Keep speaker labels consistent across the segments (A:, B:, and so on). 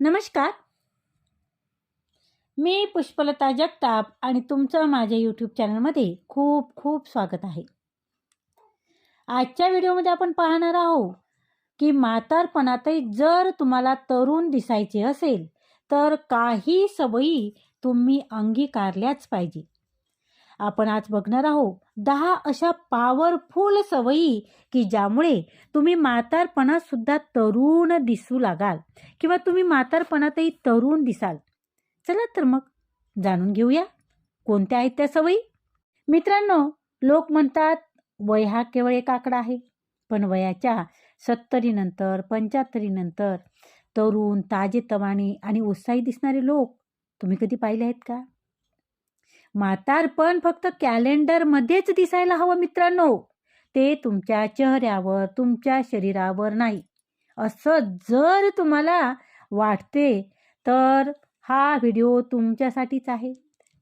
A: नमस्कार. मी पुष्पलता जगताप आणि तुमचं माझ्या यूट्यूब चॅनलमध्ये खूप खूप स्वागत आहे. आजच्या व्हिडिओमध्ये आपण पाहणार आहोत की म्हातारपणातही जर तुम्हाला तरुण दिसायचे असेल तर काही सवयी तुम्ही अंगीकारल्याच पाहिजे. आपण आज बघणार आहोत दहा अशा पॉवरफुल सवयी की ज्यामुळे तुम्ही म्हातारपणात सुद्धा तरुण दिसू लागाल किंवा तुम्ही म्हातारपणातही तरुण दिसाल. चला तर मग जाणून घेऊया कोणत्या आहेत त्या सवयी? मित्रांनो लोक म्हणतात वय हा केवळ एक आकडा आहे. पण वयाच्या सत्तरीनंतर पंच्याहत्तरीनंतर तरुण ताजेतवाणी आणि उत्साही दिसणारे लोक तुम्ही कधी पाहिले आहेत का? म्हातारपण फक्त कॅलेंडरमध्येच दिसायला हवं मित्रांनो. ते तुमच्या चेहऱ्यावर तुमच्या शरीरावर नाही. असं जर तुम्हाला वाटते तर हा व्हिडिओ तुमच्यासाठीच आहे.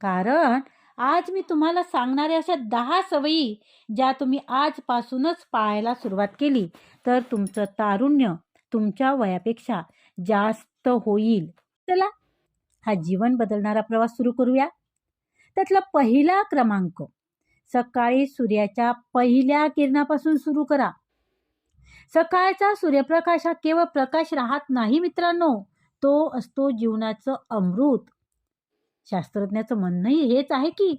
A: कारण आज मी तुम्हाला सांगणाऱ्या अशा दहा सवयी ज्या तुम्ही आजपासूनच पाळायला सुरुवात केली तर तुमचं तारुण्य तुमच्या वयापेक्षा जास्त होईल. चला हा जीवन बदलणारा प्रवास सुरू करूया. त्यातला पहिला क्रमांक. सकाळी सूर्याच्या पहिल्या किरणापासून सुरू करा. सकाळचा सूर्यप्रकाश हा केवळ प्रकाश राहत नाही मित्रांनो तो असतो जीवनाचं अमृत. शास्त्रज्ञाचं म्हणणंही हेच आहे की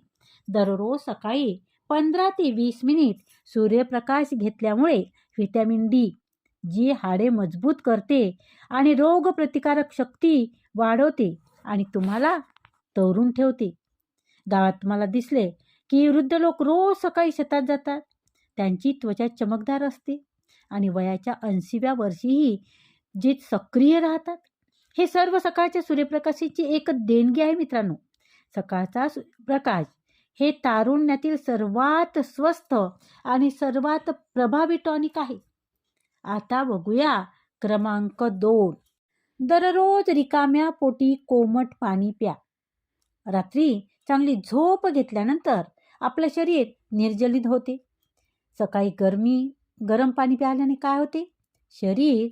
A: दररोज सकाळी पंधरा ते वीस मिनिट सूर्यप्रकाश घेतल्यामुळे व्हिटॅमिन डी जी हाडे मजबूत करते आणि रोगप्रतिकारक शक्ती वाढवते आणि तुम्हाला तरुण ठेवते. गावात मला दिसले की वृद्ध लोक रोज सकाळी शेतात जातात. त्यांची त्वचा चमकदार असते आणि वयाच्या ऐंशीव्या वर्षीही जे सक्रिय राहतात. हे सर्व सकाळच्या सूर्यप्रकाशाची एक देणगी आहे मित्रांनो. सकाळचा प्रकाश हे तारुण्यातील सर्वात स्वस्त आणि सर्वात प्रभावी टॉनिक आहे. आता बघूया क्रमांक दोन. दररोज रिकाम्या पोटी कोमट पाणी प्या. रात्री चांगली झोप घेतल्यानंतर आपलं शरीर निर्जलित होते. सकाळी गरमी गरम पाणी प्यायल्याने काय होते? शरीर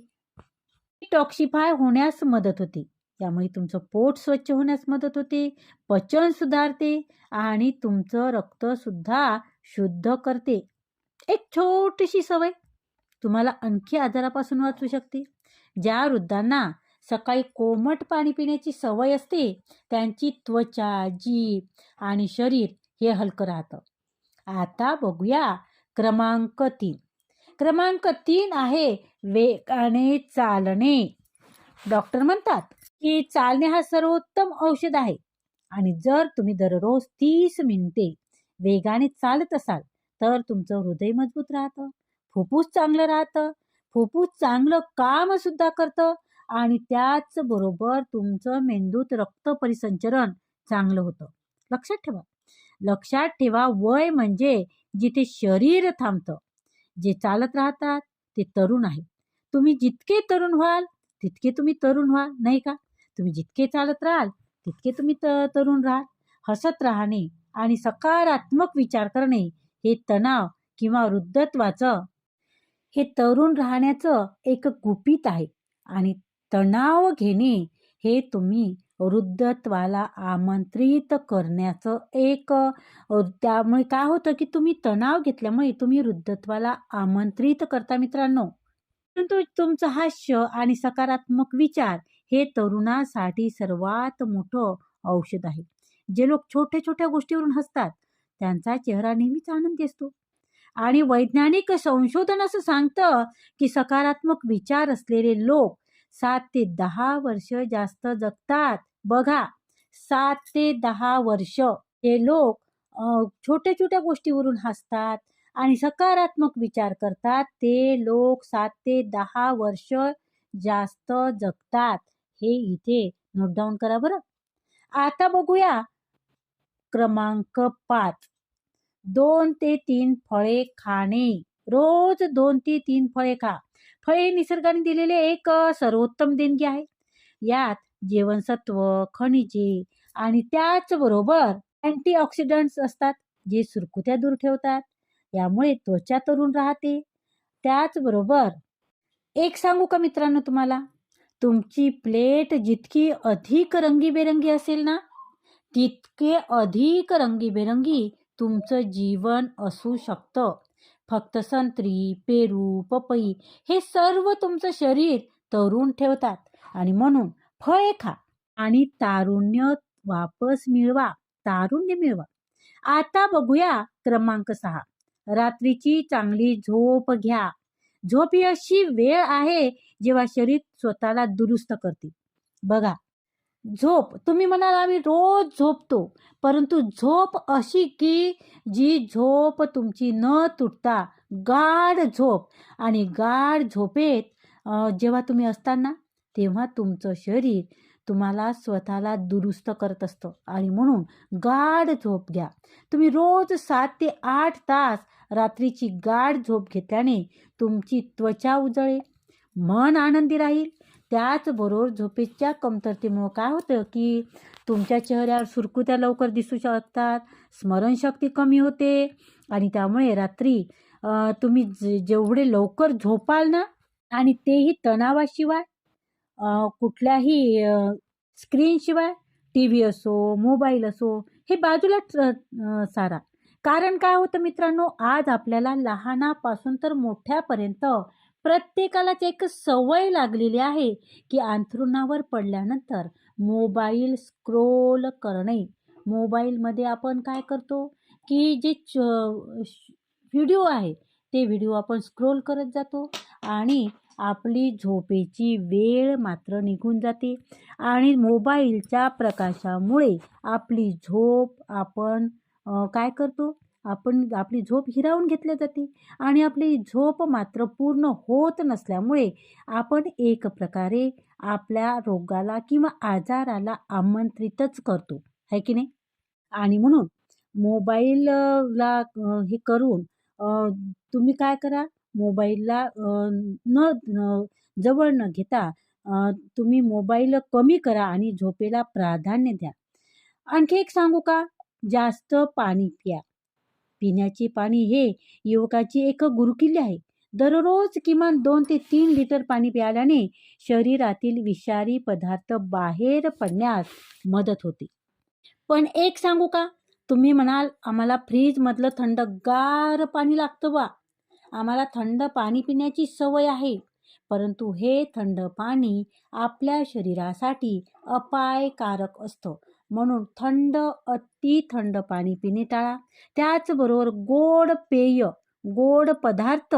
A: टॉक्सिफाय होण्यास मदत होते. त्यामुळे तुमचं पोट स्वच्छ होण्यास मदत होते पचन सुधारते आणि तुमचं रक्तसुद्धा शुद्ध करते. एक छोटीशी सवय तुम्हाला आणखी आजारापासून वाचू शकते. ज्या वृद्धांना सकाळी कोमट पाणी पिण्याची सवय असते त्यांची त्वचा जीभ आणि शरीर हे हलकं राहतं. आता बघूया क्रमांक तीन. क्रमांक तीन आहे वेगाने चालणे. डॉक्टर म्हणतात की चालणे हा सर्वोत्तम औषध आहे आणि जर तुम्ही दररोज तीस मिनिटे वेगाने चालत असाल तर तुमचं हृदय मजबूत राहतं फुफ्फुस चांगलं राहतं फुफ्फुस चांगलं काम सुद्धा करतं आणि त्याचबरोबर तुमचं मेंदूत रक्त परिसंचरण चांगलं होतं. लक्षात ठेवा. लक्षात ठेवा वय म्हणजे जिथे शरीर थांबतं जे चालत राहतात ते तरुण आहे तुम्ही जितके तरुण व्हाल तितके तुम्ही तरुण व्हाल नाही का? तुम्ही जितके चालत राहाल तितके तुम्ही त तरुण राहाल. हसत राहणे आणि सकारात्मक विचार करणे हे तणाव किंवा वृद्धत्वाचं हे तरुण राहण्याचं एक गुपित आहे. आणि तणाव घेणे हे तुम्ही वृद्धत्वाला आमंत्रित करण्याचं एक त्यामुळे काय होतं की तुम्ही तणाव घेतल्यामुळे तुम्ही वृद्धत्वाला आमंत्रित करता मित्रांनो. परंतु तुमचं हास्य आणि सकारात्मक विचार हे तरुणासाठी सर्वात मोठं औषध आहे. जे लोक छोट्या छोट्या गोष्टीवरून हसतात त्यांचा चेहरा नेहमीच आनंदी असतो. आणि वैज्ञानिक संशोधन असं सांगतं की सकारात्मक विचार असलेले लोक सात ते दहा वर्ष जास्त जगतात. बघा सात ते दहा वर्ष हे लोक छोट्या छोट्या गोष्टीवरून हसतात आणि सकारात्मक विचार करतात. ते लोक सात ते दहा वर्ष जास्त जगतात. हे इथे नोट डाऊन करा बरं. आता बघूया क्रमांक पाच. दोन ते तीन फळे खाणे. रोज दोन ते तीन फळे खा. फळे निसर्गाने दिलेले एक सर्वोत्तम देणगी आहे. यात जीवनसत्व खनिजे आणि त्याचबरोबर अँटीऑक्सिडंट्स असतात जे सुरकुत्या दूर ठेवतात. यामुळे त्वचा तरुण राहते. त्याचबरोबर एक सांगू का मित्रांनो तुम्हाला? तुमची प्लेट जितकी अधिक रंगीबेरंगी असेल ना तितके अधिक रंगीबेरंगी तुमचं जीवन असू शकतं. फक्त संत्री पेरू पपई हे सर्व तुमचं शरीर तरुण ठेवतात. आणि म्हणून फळे खा आणि तारुण्य वापस मिळवा. तारुण्य मिळवा. आता बघूया क्रमांक सहा. रात्रीची चांगली झोप घ्या. झोप ही अशी वेळ आहे जेव्हा शरीर स्वतःला दुरुस्त करते. बघा झोप. तुम्ही म्हणाल आम्ही रोज झोपतो. परंतु झोप अशी की जी झोप तुमची न तुटता गाढ झोप आणि गाढ झोपेत जेव्हा तुम्ही असताना तेव्हा तुमचं शरीर तुम्हाला स्वतःला दुरुस्त करत असतं आणि म्हणून गाढ झोप घ्या. तुम्ही रोज सात ते आठ तास रात्रीची गाढ झोप घेतल्याने तुमची त्वचा उजळेल मन आनंदी राहील त्याचबरोबर झोपेच्या कमतरतेमुळं काय होतं की तुमच्या चेहऱ्यावर सुरकुत्या लवकर दिसू शकतात स्मरणशक्ती कमी होते आणि त्यामुळे रात्री तुम्ही जे जेवढे लवकर झोपाल ना आणि तेही तणावाशिवाय कुठल्याही स्क्रीनशिवाय टी व्ही असो मोबाईल असो हे बाजूला सारा. कारण काय होतं मित्रांनो आज आपल्याला लहानापासून तर मोठ्यापर्यंत प्रत्येकालाच एक सवय लागलेली आहे की अंथरुणावर पडल्यानंतर मोबाईल स्क्रोल करणे. मोबाईलमध्ये आपण काय करतो की जे च व्हिडिओ आहे ते व्हिडिओ आपण स्क्रोल करत जातो आणि आपली झोपेची वेळ मात्र निघून जाते आणि मोबाईलच्या प्रकाशामुळे आपली झोप आपण काय करतो? आपण आपली झोप हिरावून घेतली जाते आणि आपली झोप मात्र पूर्ण होत नसल्यामुळे आपण एक प्रकारे आपल्या रोगाला किंवा आजाराला आमंत्रितच करतो. है की नाही? आणि म्हणून मोबाईलला हे करून तुम्ही काय करा? मोबाईलला न जवळ न घेता तुम्ही मोबाईल कमी करा आणि झोपेला प्राधान्य द्या. आणखी एक सांगू का? जास्त पाणी प्या. पिण्याचे पाणी हे युवकाची एक गुरुकिल्ली आहे. दररोज किमान दोन ते तीन लिटर पाणी प्यायल्याने शरीरातील विषारी पदार्थ बाहेर पडण्यास मदत होते. पण एक सांगू का? तुम्ही म्हणाल आम्हाला फ्रीजमधलं थंडगार पाणी लागतं बा. आम्हाला थंड पाणी पिण्याची सवय आहे. परंतु हे थंड पाणी आपल्या शरीरासाठी अपायकारक असतं. म्हणून थंड अति थंड पाणी पिणे टाळा. त्याचबरोबर गोड पेय गोड पदार्थ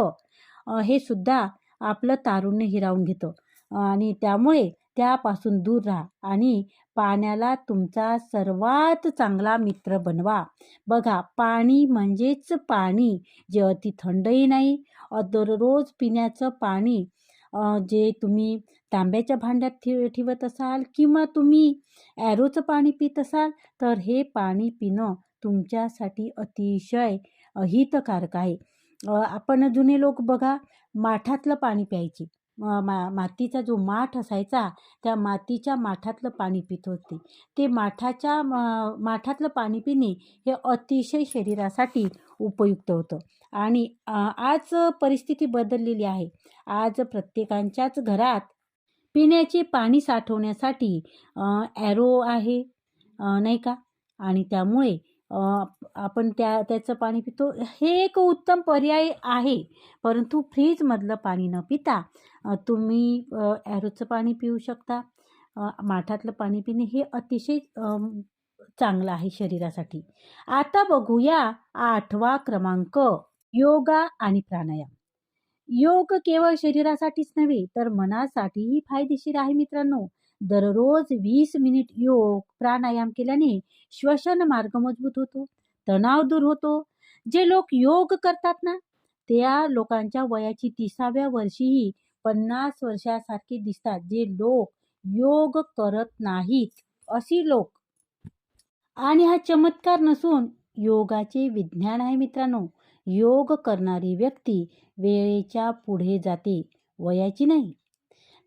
A: हे सुद्धा आपलं तारुण्य हिरावून घेतं. आणि त्यामुळे त्यापासून दूर राहा आणि पाण्याला तुमचा सर्वात चांगला मित्र बनवा. बघा पाणी म्हणजेच पाणी जे अति थंडही नाही दररोज पिण्याचं पाणी जे तुम्ही तांब्याच्या भांड्यात ठे ठेवत असाल किंवा तुम्ही ॲरोचं पाणी पित असाल तर हे पाणी पिणं तुमच्यासाठी अतिशय हितकारक आहे. आपण जुने लोक बघा माठातलं पाणी प्यायचे. मा मातीचा जो माठ असायचा त्या मातीच्या माठातलं पाणी पित होते. ते माठाच्या माठातलं पाणी पिणे हे अतिशय शरीरासाठी उपयुक्त होतं. आणि आज परिस्थिती बदललेली आहे. आज प्रत्येकांच्याच घरात पिण्याचे पाणी साठवण्यासाठी ॲरो आहे नाही का? आणि त्यामुळे आपण त्या त्याचं पाणी पितो. हे एक उत्तम पर्याय आहे. परंतु फ्रीजमधलं पाणी न पिता तुम्ही ॲरोचं पाणी पिऊ शकता. माठातलं पाणी पिणे हे अतिशय चांगलं आहे शरीरासाठी. आता बघूया आठवा क्रमांक योगा आणि प्राणायाम. योग केवळ शरीरासाठीच नव्हे तर मनासाठीही फायदेशीर आहे मित्रांनो. दररोज वीस मिनिट योग प्राणायाम केल्याने श्वसन मार्ग मजबूत होतो तणाव दूर होतो. जे लोक योग करतात ना त्या लोकांच्या वयाची तिसाव्या वर्षीही पन्नास वर्षासारखे दिसतात. जे लोक योग करत नाहीत अशी लोक. आणि हा चमत्कार नसून योगाचे विज्ञान आहे मित्रांनो. योग करणारी व्यक्ती वेळेच्या पुढे जाते वयाची नाही.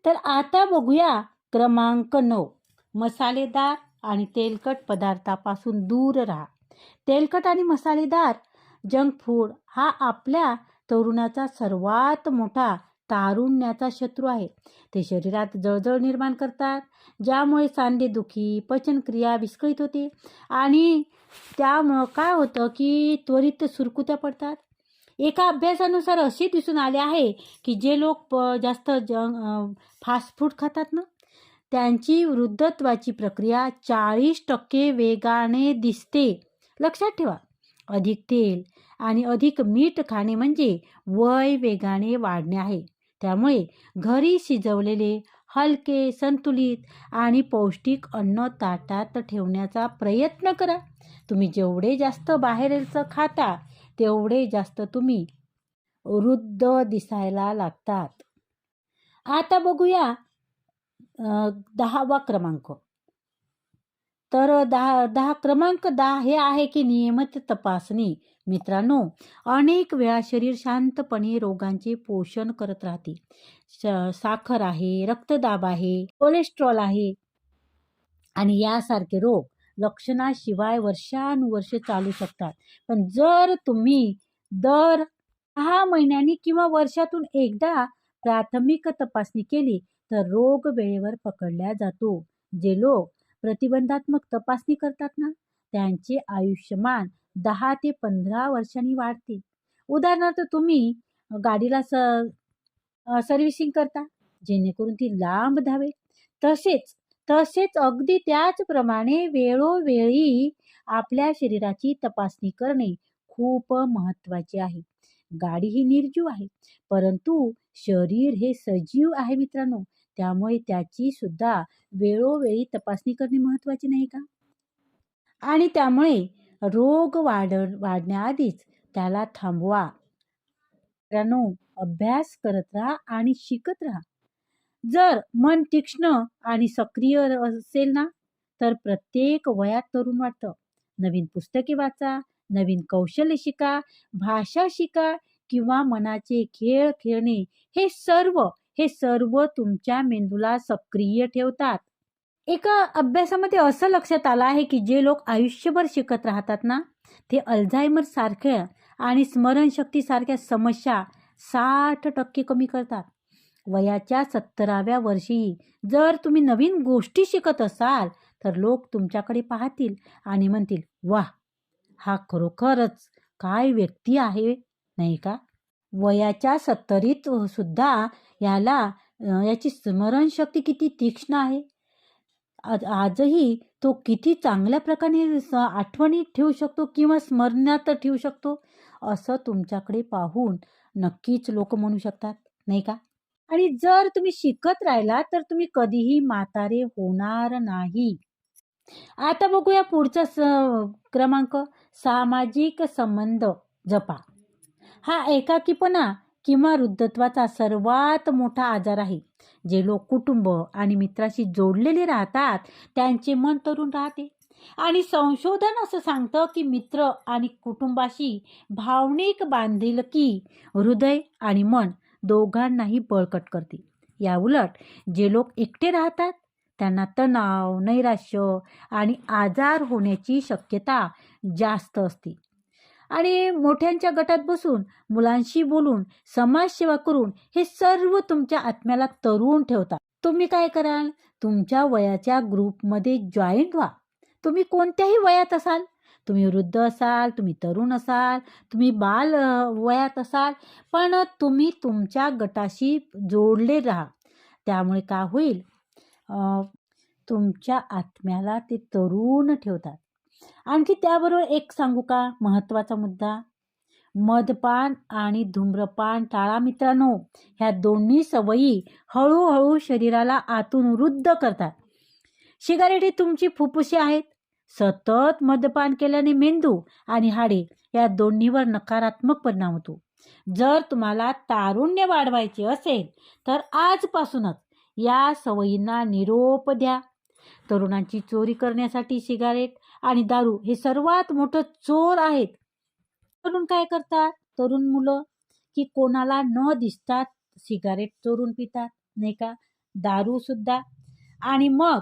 A: तर आता बघूया क्रमांक नऊ. मसालेदार आणि तेलकट पदार्थापासून दूर राहा. तेलकट आणि मसालेदार जंक फूड हा आपल्या तरुणाचा सर्वात मोठा तारुण्याचा शत्रू आहे. ते शरीरात जळजळ निर्माण करतात ज्यामुळे सांधेदुखी पचनक्रिया विस्कळीत होते आणि त्यामुळं काय होतं की त्वरित सुरकुत्या पडतात. एका अभ्यासानुसार असे दिसून आले आहे की जे लोक प जास्त जंग फास्ट फूड खातात ना त्यांची वृद्धत्वाची प्रक्रिया चाळीस टक्के वेगाने दिसते. लक्षात ठेवा अधिक तेल आणि अधिक मीठ खाणे म्हणजे वय वेगाने वाढणे आहे. त्यामुळे घरी शिजवलेले हलके संतुलित आणि पौष्टिक अन्न ताटात ठेवण्याचा प्रयत्न करा. तुम्ही जेवढे जास्त बाहेरचं खाता तेवढे जास्त तुम्ही वृद्ध दिसायला लागतात. आता बघूया दहावा क्रमांक. तर दहा दहा क्रमांक दहा हे आहे की नियमित तपासणी? मित्रांनो अनेक वेळा शरीर शांतपणे रोगांचे पोषण करत राहते. साखर आहे रक्तदाब आहे कोलेस्ट्रॉल आहे. आणि यासारखे रोग लक्षणाशिवाय वर्षानुवर्ष चालू शकतात. पण जर तुम्ही दर सहा महिन्यांनी किंवा वर्षातून एकदा प्राथमिक तपासणी केली तर रोग वेळेवर पकडला जातो. जे लोक प्रतिबंधात्मक तपासणी करतात ना त्यांचे आयुष्यमान दहा ते पंधरा वर्षांनी वाढते उदाहरणार्थ तुम्ही गाडीला स सर्व्हिसिंग करता जेणेकरून ती लांब धावेल. तसेच तसेच अगदी त्याचप्रमाणे वेळोवेळी आपल्या शरीराची तपासणी करणे खूप महत्त्वाचे आहे. गाडी ही निर्जीव आहे परंतु शरीर हे सजीव आहे मित्रांनो. त्यामुळे त्याची सुद्धा वेळोवेळी तपासणी करणे महत्त्वाचे नाही का? आणि त्यामुळे रोग वाढ वाढण्याआधीच त्याला थांबवा. मित्रांनो अभ्यास करत राहा आणि शिकत राहा. जर मन तीक्ष्ण आणि सक्रिय असेल ना तर प्रत्येक वयात तरुण वाटतं. नवीन पुस्तके वाचा नवीन कौशल्य शिका भाषा शिका किंवा मनाचे खेळ खेळणे हे सर्व हे सर्व तुमच्या मेंदूला सक्रिय ठेवतात. एका अभ्यासामध्ये असं लक्षात आलं आहे की जे लोक आयुष्यभर शिकत राहतात ना ते अल्झायमर सारख्या आणि स्मरणशक्तीसारख्या समस्या साठ टक्के कमी करतात. वयाच्या सत्तराव्या वर्षी जर तुम्ही नवीन गोष्टी शिकत असाल तर लोक तुमच्याकडे पाहतील आणि म्हणतील वा हा खरोखरच काय व्यक्ती आहे नाही का? वयाच्या सत्तरीत सुद्धा याला याची स्मरणशक्ती किती तीक्ष्ण आहे. आज आजही तो किती चांगल्या प्रकारे आठवणीत ठेवू शकतो किंवा स्मरणात ठेवू शकतो असं तुमच्याकडे पाहून नक्कीच लोक म्हणू शकतात नाही का? आणि जर तुम्ही शिकत राहिला तर तुम्ही कधीही म्हातारे होणार नाही. आता बघूया पुढचा स क्रमांक सामाजिक संबंध जपा. हा एकाकीपणा किंवा वृद्धत्वाचा सर्वात मोठा आजार आहे. जे लोक कुटुंब आणि मित्राशी जोडलेले राहतात त्यांचे मन तरुण राहते. आणि संशोधन असं सांगतं की मित्र आणि कुटुंबाशी भावनिक बांधिलकी हृदय आणि मन दोघांनाही बळकट करते. या उलट जे लोक एकटे राहतात त्यांना तणाव नैराश्य आणि आजार होण्याची शक्यता जास्त असते. आणि मोठ्यांच्या गटात बसून मुलांशी बोलून समाजसेवा करून हे सर्व तुमच्या आत्म्याला तरुण ठेवतात. तुम्ही काय कराल? तुमच्या वयाच्या ग्रुपमध्ये जॉईंट व्हा. तुम्ही कोणत्याही वयात असाल. तुम्ही वृद्ध असाल तुम्ही तरुण असाल तुम्ही बाल वयात असाल पण तुम्ही तुमच्या गटाशी जोडले राहा. त्यामुळे काय होईल? तुमच्या आत्म्याला ते तरुण ठेवतात. आणखी त्याबरोबर एक सांगू का? महत्त्वाचा मुद्दा. मदपान आणि धूम्रपान टाळा मित्रांनो. ह्या दोन्ही सवयी हळूहळू शरीराला आतून वृद्ध करतात. सिगारेट ही तुमची फुफ्फुसे आहेत. सतत मद्यपान केल्याने मेंदू आणि हाडे या दोन्हीवर नकारात्मक परिणाम होतो. जर तुम्हाला तारुण्य वाढवायचे असेल तर आजपासूनच या सवयींना निरोप द्या. तरुणांची चोरी करण्यासाठी सिगारेट आणि दारू हे सर्वात मोठं चोर आहेत. तरुण काय करतात? तरुण मुलं की कोणाला न दिसतात सिगारेट चोरून पितात नाही का? दारू सुद्धा. आणि मग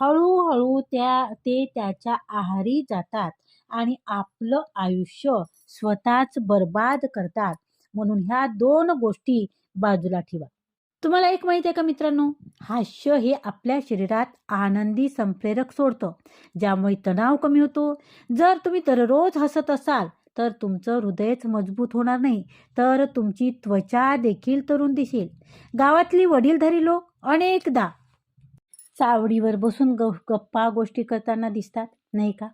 A: हळूहळू त्या ते त्याच्या आहारी जातात आणि आपलं आयुष्य स्वतःच बर्बाद करतात. म्हणून ह्या दोन गोष्टी बाजूला ठेवा. तुम्हाला एक माहिती आहे का मित्रांनो? हास्य हे आपल्या शरीरात आनंदी संप्रेरक सोडतं. ज्यामुळे तणाव कमी होतो. जर तुम्ही दररोज हसत असाल तर तुमचं हृदयच मजबूत होणार नाही. तर तुमची त्वचा देखील तरुण दिसेल. गावातली वडीलधारी लोक अनेकदा चावडीवर बसून ग गप्पा गोष्टी करताना दिसतात नाही का?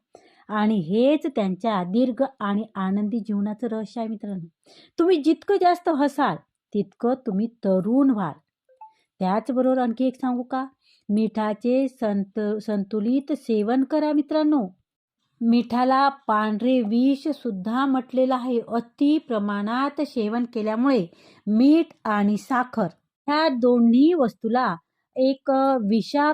A: आणि हेच त्यांच्या दीर्घ आणि आनंदी जीवनाचं रहस्य आहे मित्रांनो. तुम्ही जितकं जास्त हसाल तितकं तुम्ही तरुण व्हाल. त्याचबरोबर आणखी एक सांगू का? मिठाचे संत संतुलित सेवन करा मित्रांनो. मिठाला पांढरे विष सुद्धा म्हटलेलं आहे. अति प्रमाणात सेवन केल्यामुळे मीठ आणि साखर ह्या दोन्ही वस्तूला एक विषा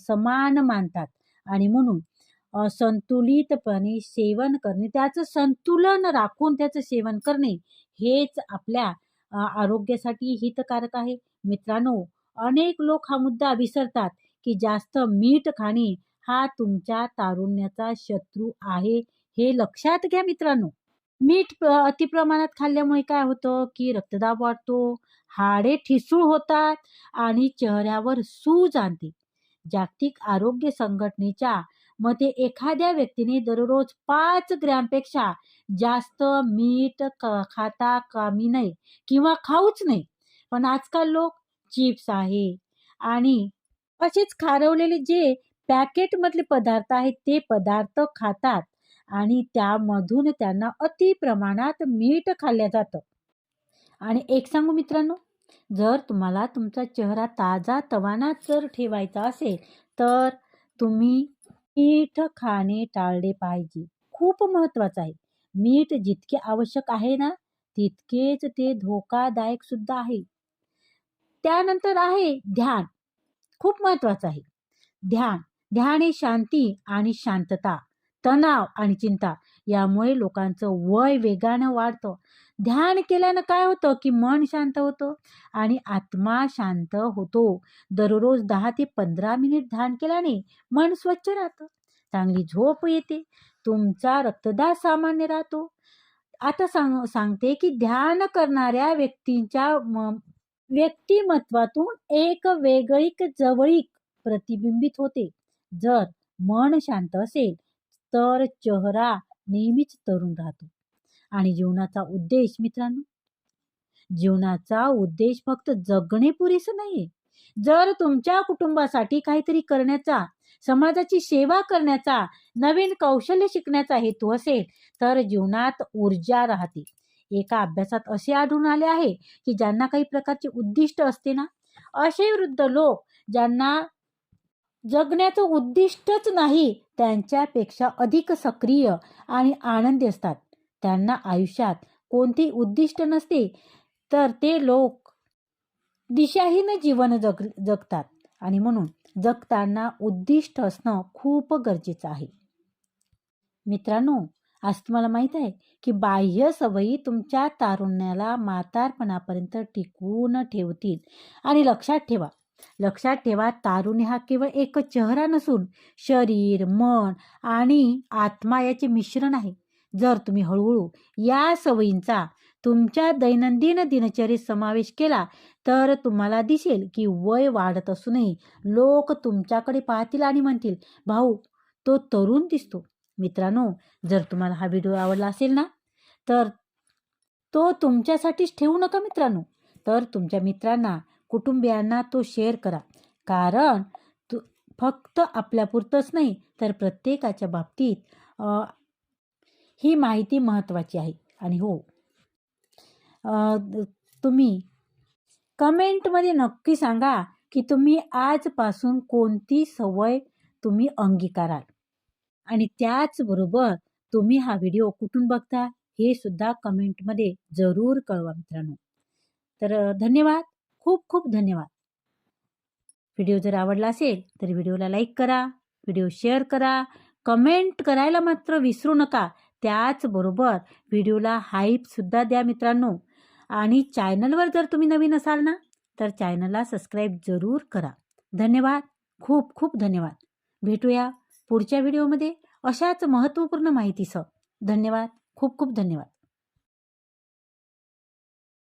A: समान मानतात. आणि म्हणून संतुलितपणे सेवन करणे त्याचं संतुलन राखून त्याचं सेवन करणे हेच आपल्या आरोग्यासाठी हितकारक आहे. मित्रांनो अनेक लोक हा मुद्दा विसरतात की जास्त मीठ खाणे हा तुमच्या तारुण्याचा शत्रू आहे हे लक्षात घ्या मित्रांनो. मीठ अतिप्रमाणात खाल्ल्यामुळे काय होतं की रक्तदाब वाढतो हाडे ठिसूळ होतात आणि चेहऱ्यावर सूज आणते. जागतिक आरोग्य संघटनेच्या मते एखाद्या व्यक्तीने दररोज पाच ग्रॅमपेक्षा जास्त मीठ क- खाता कामी नाही किंवा खाऊच नाही. पण आजकाल लोक चिप्स आहे आणि असेच खारवलेले जे पॅकेटमधले पदार्थ आहेत ते पदार्थ खातात आणि त्यामधून त्यांना अति प्रमाणात मीठ खाल्लं जातं. आणि एक सांगू मित्रांनो जर तुम्हाला तुमचा चेहरा ताजा तवाना जर ठेवायचा असेल तर तुम्ही मीठ खाणे टाळले पाहिजे. खूप महत्त्वाचं आहे. मीठ जितके आवश्यक आहे ना तितकेच ते धोकादायक सुद्धा आहे. त्यानंतर आहे ध्यान. खूप महत्त्वाचं आहे. ध्यान. ध्यान हे शांती आणि शांतता तणाव आणि चिंता यामुळे लोकांचं वय वेगानं वाढतं. ध्यान केल्यानं काय होतं की मन शांत होतं आणि आत्मा शांत होतो. दररोज दहा ते पंधरा मिनिट ध्यान केल्याने मन स्वच्छ राहतं. चांगली झोप येते. तुमचा रक्तदाब सामान्य राहतो. आता सांग सांगते की ध्यान करणाऱ्या व्यक्तींच्या म- व्यक्तिमत्वातून एक वेगळीक जवळीक प्रतिबिंबित होते. जर मन शांत असेल तर चेहरा नेहमीच तरुण राहतो. आणि जीवनाचा उद्देश मित्रांनो? जीवनाचा उद्देश फक्त जगणे पुरेसं नाहीये. जर तुमच्या कुटुंबासाठी काहीतरी करण्याचा समाजाची सेवा करण्याचा नवीन कौशल्य शिकण्याचा हेतू असेल तर जीवनात ऊर्जा राहते. एका अभ्यासात असे आढळून आले आहे की ज्यांना काही प्रकारचे उद्दिष्ट असते ना असे वृद्ध लोक ज्यांना जगण्याचं उद्दिष्टच नाही त्यांच्यापेक्षा अधिक सक्रिय आणि आनंदी असतात. त्यांना आयुष्यात कोणतेही उद्दिष्ट नसते तर ते लोक दिशाहीन जीवन जग जगतात. आणि म्हणून जगताना उद्दिष्ट असणं खूप गरजेचं आहे. मित्रांनो आज तुम्हाला माहीत आहे की बाह्य सवयी तुमच्या तारुण्याला म्हातारपणापर्यंत टिकवून ठेवतील. आणि लक्षात ठेवा लक्षात ठेवा तारुण्य हा केवळ एक चेहरा नसून शरीर मन आणि आत्मा याचे मिश्रण आहे. जर तुम्ही हळूहळू या सवयींचा तुमच्या दैनंदिन दिनचरीत समावेश केला तर तुम्हाला दिसेल की वय वाढत असूनही लोक तुमच्याकडे पाहतील आणि म्हणतील भाऊ तो तरुण दिसतो. मित्रांनो जर तुम्हाला हा व्हिडिओ आवडला असेल ना तर तो तुमच्यासाठीच ठेवू नका मित्रांनो. तर तुमच्या मित्रांना कुटुंबियांना तो शेअर करा. कारण तू फक्त आपल्यापुरतंच नाही तर प्रत्येकाच्या बाबतीत ही माहिती महत्त्वाची आहे. आणि हो तुम्ही. कमेंटमध्ये नक्की सांगा की तुम्ही आजपासून कोणती सवय तुम्ही अंगीकाराल. आणि त्याचबरोबर तुम्ही हा व्हिडिओ कुठून बघता हे सुद्धा कमेंटमध्ये जरूर कळवा मित्रांनो. तर धन्यवाद. खूप खूप धन्यवाद. व्हिडिओ जर आवडला असेल तर व्हिडिओला लाईक करा व्हिडिओ शेअर करा कमेंट करायला मात्र विसरू नका. त्याचबरोबर व्हिडिओला हाईपसुद्धा द्या मित्रांनो. आणि चॅनलवर जर तुम्ही नवीन असाल ना तर चॅनलला सबस्क्राईब जरूर करा. धन्यवाद. खूप खूप धन्यवाद. भेटूया पुढच्या व्हिडिओमध्ये अशाच महत्त्वपूर्ण माहितीसह. धन्यवाद. खूप खूप धन्यवाद.